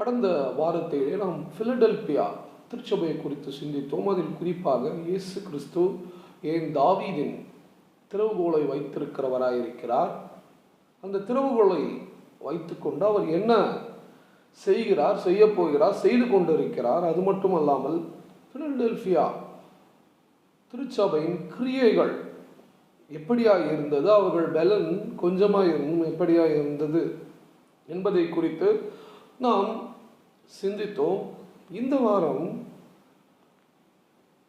கடந்த வாரத்திலே நாம் பிலடெல்பியா திருச்சபையை குறித்து சிந்தித்தோம். அதில் குறிப்பாக இயேசு கிறிஸ்து ஏன் தாவீதின் திறவுகோலை வைத்திருக்கிறவராயிருக்கிறார்? அந்த திறவுகோலை வைத்துக்கொண்டு அவர் என்ன செய்கிறார் செய்ய போகிறார் செய்து கொண்டிருக்கிறார்? அது மட்டுமல்லாமல் பிலடெல்பியா திருச்சபையின் கிரியைகள் எப்படியாக இருந்தது? அவர்கள் பலன் கொஞ்சமாக இருந்தும் எப்படியாக இருந்தது என்பதை குறித்து நாம் சிந்தித்தோம். இந்த வாரம்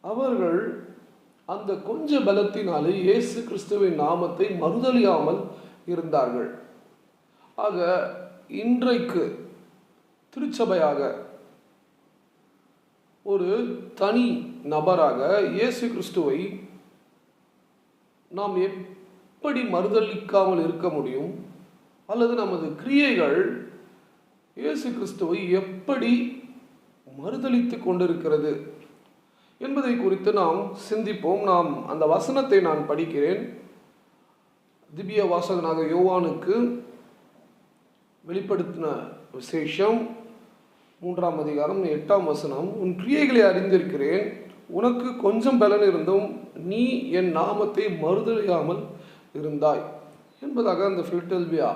அவர்கள் அந்த கொஞ்ச பலத்தினாலே இயேசு கிறிஸ்துவின் நாமத்தை மறுதலியாமல் இருந்தார்கள். ஆக இன்றைக்கு திருச்சபையாக ஒரு தனி நபராக இயேசு கிறிஸ்துவை நாம் எப்படி மறுதளிக்காமல் இருக்க முடியும்? அல்லது நமது கிரியைகள் இயேசு கிறிஸ்துவை எப்படி மறுதளித்து கொண்டிருக்கிறது என்பதை குறித்து நாம் சிந்திப்போம். நாம் அந்த வசனத்தை நான் படிக்கிறேன். திவ்ய வாசகனாக யோவானுக்கு வெளிப்படுத்தின விசேஷம் மூன்றாம் அதிகாரம் எட்டாம் வசனம். உன் கிரியைகளை அறிந்திருக்கிறேன். உனக்கு கொஞ்சம் பலன் இருந்தும் நீ என் நாமத்தை மறுதலியாமல் இருந்தாய். என்பதாக அந்த ஃபில்டெல்பியா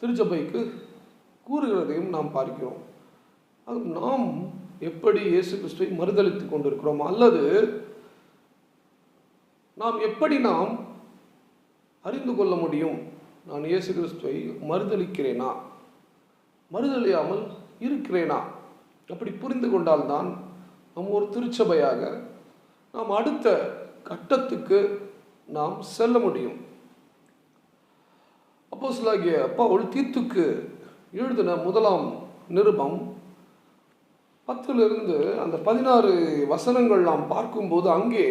திருச்சபைக்கு கூறுகிறதையும் நாம் பார்க்கிறோம். அது நாம் எப்படி இயேசு கிறிஸ்துவை மறுதளித்து கொண்டிருக்கிறோம்? அல்லது நாம் எப்படி நாம் அறிந்து கொள்ள முடியும்? நான் இயேசு கிறிஸ்துவை மறுதளிக்கிறேனா மறுதளியாமல் இருக்கிறேனா? அப்படி புரிந்து கொண்டால்தான் நம் ஒரு திருச்சபையாக நாம் அடுத்த கட்டத்துக்கு நாம் செல்ல முடியும். அப்போ சிலாகிய பவுல் தீத்துக்கு எழுதின முதலாம் நிருபம். பத்திலிருந்து அந்த பதினாறு வசனங்கள் நாம் பார்க்கும்போது அங்கே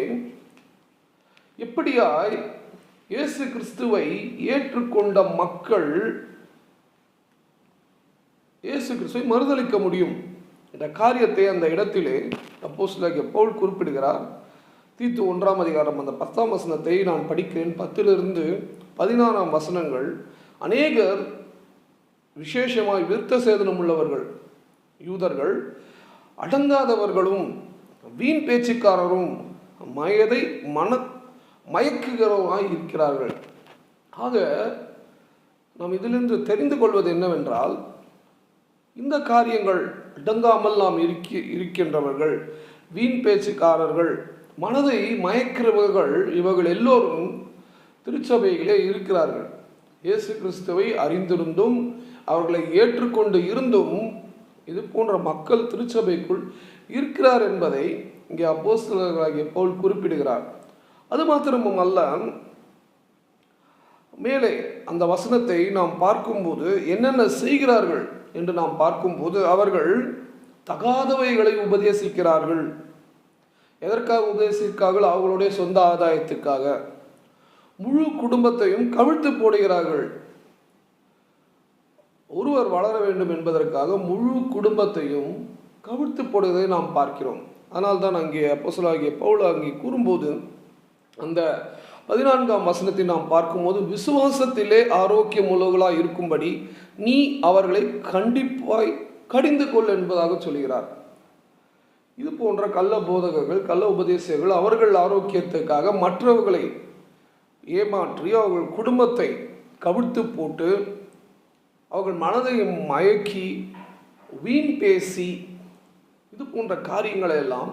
எப்படியாய் இயேசு கிறிஸ்துவை ஏற்றுக்கொண்ட மக்கள் இயேசு கிறிஸ்துவை மறுதளிக்க முடியும் என்ற காரியத்தை அந்த இடத்திலே அப்போ சில பவுல் குறிப்பிடுகிறார். தீத்து ஒன்றாம் அதிகாரம் அந்த பத்தாம் வசனத்தை நான் படிக்கிறேன். பத்திலிருந்து பதினாறாம் வசனங்கள். அநேகர் விசேஷமாய் விருத்த சேதனம் உள்ளவர்கள் யூதர்கள் அடங்காதவர்களும் வீண் பேச்சுக்காரரும் மயதை மன மயக்குகிறவராய் இருக்கிறார்கள். ஆக நாம் இதிலிருந்து தெரிந்து கொள்வது என்னவென்றால் இந்த காரியங்கள் அடங்காமல் நாம் இருக்கி இருக்கின்றவர்கள் வீண் பேச்சுக்காரர்கள் மனதை மயக்கிறவர்கள் இவர்கள் எல்லோரும் திருச்சபைகளே இருக்கிறார்கள். இயேசு கிறிஸ்துவை அறிந்திருந்தும் அவர்களை ஏற்றுக்கொண்டு இருந்தும் இது போன்ற மக்கள் திருச்சபைக்குள் இருக்கிறார் என்பதை இங்கே அப்போஸ்தலர்களாகிய பவுல் குறிப்பிடுகிறார். அது மாத்திரமும் அல்ல மேலே அந்த வசனத்தை நாம் பார்க்கும்போது என்னென்ன செய்கிறார்கள் என்று நாம் பார்க்கும்போது அவர்கள் தகாதவைகளை உபதேசிக்கிறார்கள். எதற்காக உபதேசிக்கார்கள் அவர்களுடைய சொந்த ஆதாயத்துக்காக. முழு குடும்பத்தையும் கவிழ்த்து போடுகிறார்கள். ஒருவர் வளர வேண்டும் என்பதற்காக முழு குடும்பத்தையும் கவிழ்த்து போடுவதை நாம் பார்க்கிறோம். அதனால் தான் அங்கே அப்போசலாகிய பவுல் அங்கே கூறும்போது அந்த பதினான்காம் வசனத்தை நாம் பார்க்கும்போது விசுவாசத்திலே ஆரோக்கியம் உள்ளவர்களாக இருக்கும்படி நீ அவர்களை கண்டிப்பாய் கடிந்து கொள் என்பதாக சொல்கிறார். இது போன்ற கள்ள போதகர்கள் கள்ள உபதேசங்கள் அவர்கள் ஆரோக்கியத்துக்காக மற்றவர்களை ஏமாற்றி அவர்கள் குடும்பத்தை கவிழ்த்து போட்டு அவர்கள் மனதை மயக்கி வீண் பேசி இது போன்ற காரியங்களை எல்லாம்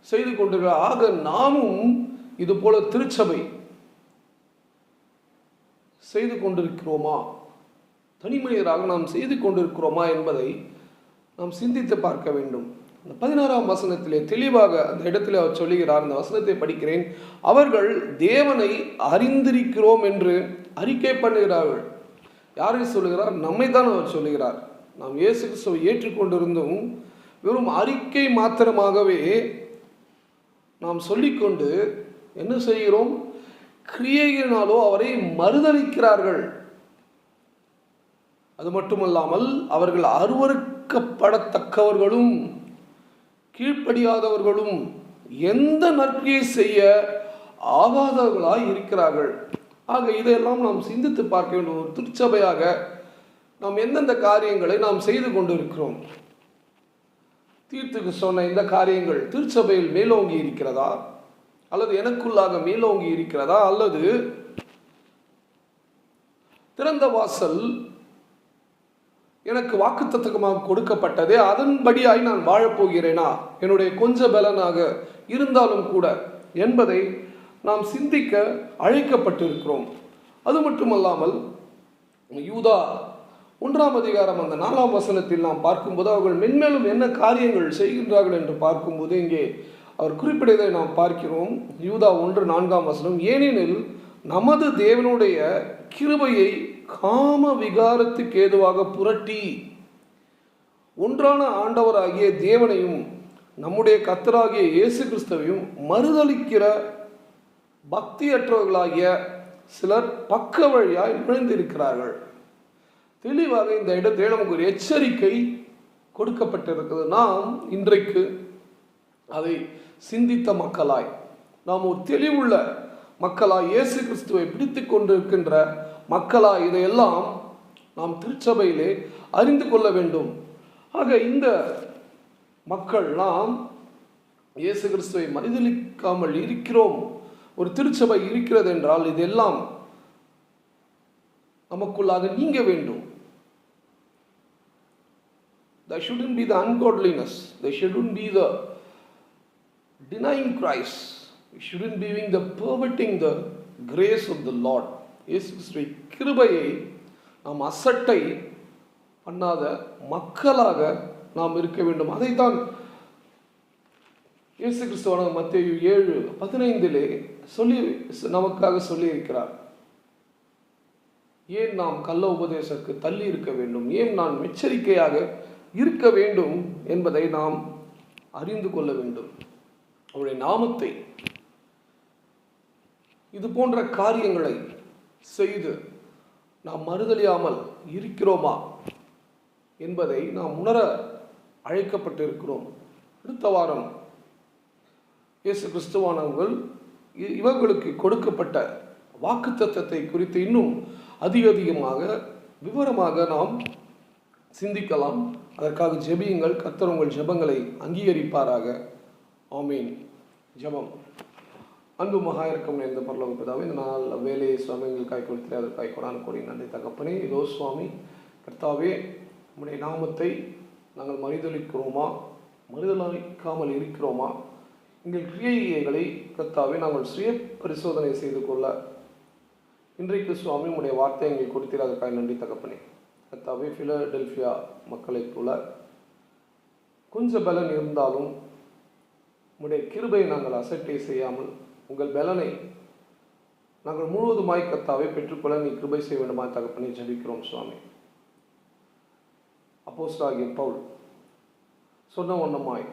செய்து கொண்டிருக்கிற ஆக நாமும் இது போல திருச்சபை செய்து கொண்டிருக்கிறோமா? தனிமனிதராக நாம் செய்து கொண்டிருக்கிறோமா என்பதை நாம் சிந்தித்து பார்க்க வேண்டும். அந்த பதினாறாம் வசனத்திலே தெளிவாக அந்த இடத்துல அவர் சொல்லுகிறார் அந்த வசனத்தை படிக்கிறேன். அவர்கள் தேவனை அறிந்திருக்கிறோம் என்று அறிக்கை பண்ணுகிறார்கள். யாரை சொல்லுகிறார்? நம்மை தான் அவர் சொல்லுகிறார். நாம் இயேசு கிறிஸ்துவை ஏற்றுக்கொண்டிருந்தும் வெறும் அறிக்கை மாத்திரமாகவே நாம் சொல்லிக்கொண்டு என்ன செய்கிறோம்? கிரியையினாலோ அவரை மறுதளிக்கிறார்கள். அது மட்டுமல்லாமல் அவர்கள் அருவறுக்கப்படத்தக்கவர்களும் கீழ்ப்படியாதவர்களும் எந்த நற்கிரியை செய்ய ஆகாதவர்களாய் இருக்கிறார்கள். ஆக இதையெல்லாம் நாம் சிந்தித்து பார்க்க வேண்டும். ஒரு திருச்சபையாக நாம் எந்தெந்த காரியங்களை நாம் செய்து கொண்டிருக்கிறோம்? தீர்த்துக்கு சொன்ன இந்த காரியங்கள் திருச்சபையில் மேலோங்கி இருக்கிறதா? அல்லது எனக்குள்ளாக மேலோங்கி இருக்கிறதா? அல்லது திறந்த வாசல் எனக்கு வாக்குத்தத்தகமாக கொடுக்கப்பட்டதே அதன்படியாய் நான் வாழப்போகிறேனா? என்னுடைய கொஞ்ச பலனாக இருந்தாலும் கூட என்பதை நாம் சிந்திக்க அழைக்கப்பட்டிருக்கிறோம். அது மட்டுமல்லாமல் யூதா ஒன்றாம் அதிகாரம் அந்த நாலாம் வசனத்தில் நாம் பார்க்கும்போது அவர்கள் மென்மேலும் என்ன காரியங்கள் செய்கின்றார்கள் என்று பார்க்கும்போது இங்கே அவர் குறிப்பிடுவதை நாம் பார்க்கிறோம். யூதா ஒன்று நான்காம் வசனம் ஏனெனில் நமது தேவனுடைய கிருபையை காம விகாரத்துக்கு ஏதுவாக புரட்டி ஒன்றான ஆண்டவராகிய தேவனையும் நம்முடைய கத்தராகிய இயேசு கிறிஸ்துவையும் மறுதளிக்கிற பக்தியற்றவர்களாகிய சிலர் பக்க வழியாய் விழுந்திருக்கிறார்கள் தெளிவாக இந்த இடத்தில் நமக்கு ஒரு எச்சரிக்கை கொடுக்கப்பட்டிருக்கிறது. நாம் இன்றைக்கு அதை சிந்தித்த மக்களாய் நாம் ஒரு தெளிவுள்ள மக்களாய் இயேசு கிறிஸ்துவை பிடித்து கொண்டிருக்கின்ற மக்களாய் இதையெல்லாம் நாம் திருச்சபையிலே அறிந்து கொள்ள வேண்டும். ஆக இந்த மக்கள் நாம் இயேசு கிறிஸ்துவை மனிதளிக்காமல் இருக்கிறோம். ஒரு திருச்சபை இருக்கிறது என்றால் இதெல்லாம் நமக்குள்ளாக நீங்க வேண்டும் There shouldn't be the ungodliness. There shouldn't be the denying Christ. We shouldn't be doing the perverting the grace of the Lord. இயேசு கிறிஸ்துவை கிருபையை நாம் அசட்டை பண்ணாத மக்களாக நாம் இருக்க வேண்டும் அதைத்தான் இயேசு கிறிஸ்துவான மத்திய ஏழு பதினைந்திலே சொல்லி நமக்காக சொல்லி இருக்கிறார் ஏன் நாம் கள்ள உபதேசக்கு தள்ளி இருக்க வேண்டும்? ஏன் நான் எச்சரிக்கையாக இருக்க வேண்டும் என்பதை நாம் அறிந்து கொள்ள வேண்டும். அவருடைய நாமத்தை இது போன்ற காரியங்களை செய்து நாம் மறுதலியாமல் இருக்கிறோமா என்பதை நாம் உணர அழைக்கப்பட்டிருக்கிறோம். அடுத்த வாரம் இயேசு கிறிஸ்துவானவர்கள் இவர்களுக்கு கொடுக்கப்பட்ட வாக்குத்தத்தத்தை குறித்து இன்னும் அதிக அதிகமாக விவரமாக நாம் சிந்திக்கலாம். அதற்காக ஜெபியுங்கள். கர்த்தர் உங்கள் ஜெபங்களை அங்கீகரிப்பாராக. ஆமீன். ஜெபம். அன்பு மகா இறக்கம் இந்த பரலோக பிதாவே இந்த நாள் வேலையை சுவாமி எங்களுக்காய் கொடுத்து அதற்காய் கொடான கொடி நன்றி தகப்பனே. இதோ சுவாமி கர்த்தாவே உம்முடைய நாமத்தை நாங்கள் மறுதளிக்கிறோமா மறுதளிக்காமல் இருக்கிறோமா? எங்கள் கிரியைகளை கத்தாவே நாங்கள் சுய பரிசோதனை செய்து கொள்ள இன்றைக்கு சுவாமி உடைய வார்த்தை எங்களுக்கு கொடுத்தீர் அதற்காக நன்றி தகப்பனே. கத்தாவே ஃபிலடெல்ஃபியா மக்களைப் போல கொஞ்ச பலன் இருந்தாலும் உடைய கிருபையை நாங்கள் அசட்டை செய்யாமல் உங்கள் பலனை நாங்கள் முழுவதுமாய் கத்தாவே பெற்றுக்கொள்ள நீ கிருபை செய்ய வேண்டுமா தகப்பனே ஜபிக்கிறோம் சுவாமி. அப்போஸ்டாகிய பவுல் சொன்ன வண்ணமாய்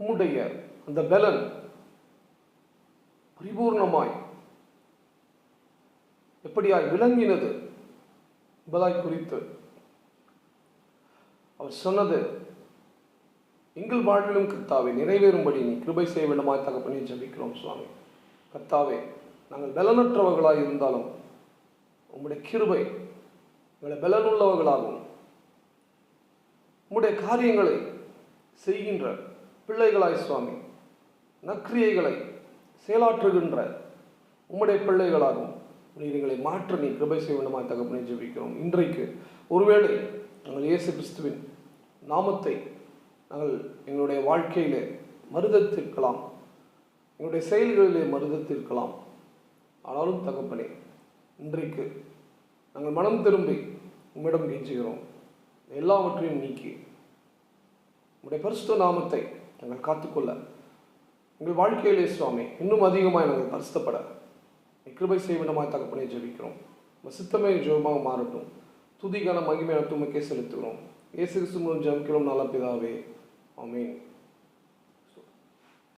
உம்முடைய அந்த பலன் பரிபூர்ணமாய் எப்படியாய் விளங்கினது என்பதாய் குறித்து அவர் சொன்னது எங்கள் வாழ்விலும் கத்தாவை நிறைவேறும்படி நீ கிருபை செய்ய வேண்டுமாய் தகப்பனே ஜபிக்கிறோம் சுவாமி. கர்த்தாவே நாங்கள் பலனற்றவர்களாய் இருந்தாலும் உங்களுடைய கிருபை எங்களை பலனுள்ளவர்களாகவும் உங்களுடைய காரியங்களை செய்கின்ற பிள்ளைகளாய் சுவாமி. நக்கிரியைகளை செயலாற்றுகின்ற உம்முடைய பிள்ளைகளாகும் நீர் எங்களை மாற்ற நீ கிருபை செய்ய வேண்டுமா தகப்பனை ஜெபிக்கிறோம். இன்றைக்கு ஒருவேளை நாங்கள் இயேசு கிறிஸ்துவின் நாமத்தை நாங்கள் எங்களுடைய வாழ்க்கையிலே மருதத்திருக்கலாம் எங்களுடைய செயல்களிலே மருதத்திருக்கலாம் ஆனாலும் தகப்பனே இன்றைக்கு நாங்கள் மனம் திரும்பி உம்மிடம் கெஞ்சுகிறோம். எல்லாவற்றையும் நீக்கி உங்களுடைய பரிசுத்த நாமத்தை நாங்கள் காத்துக்கொள்ள. எங்கள் வாழ்க்கையிலே சுவாமி இன்னும் அதிகமாக நாங்கள் பரிசுத்தப்பட. நீ கிருபை செய்வனமாய் தகப்பனே ஜெபிக்கிறோம். சித்தமே ஜெபமாக மாறட்டும். துதிக்கான மகிமையான துமக்கே செலுத்துகிறோம். இயேசு கிறிஸ்து மூலம் ஜெபிக்கிறோம் நல்ல பிதாவே. ஆமீன்.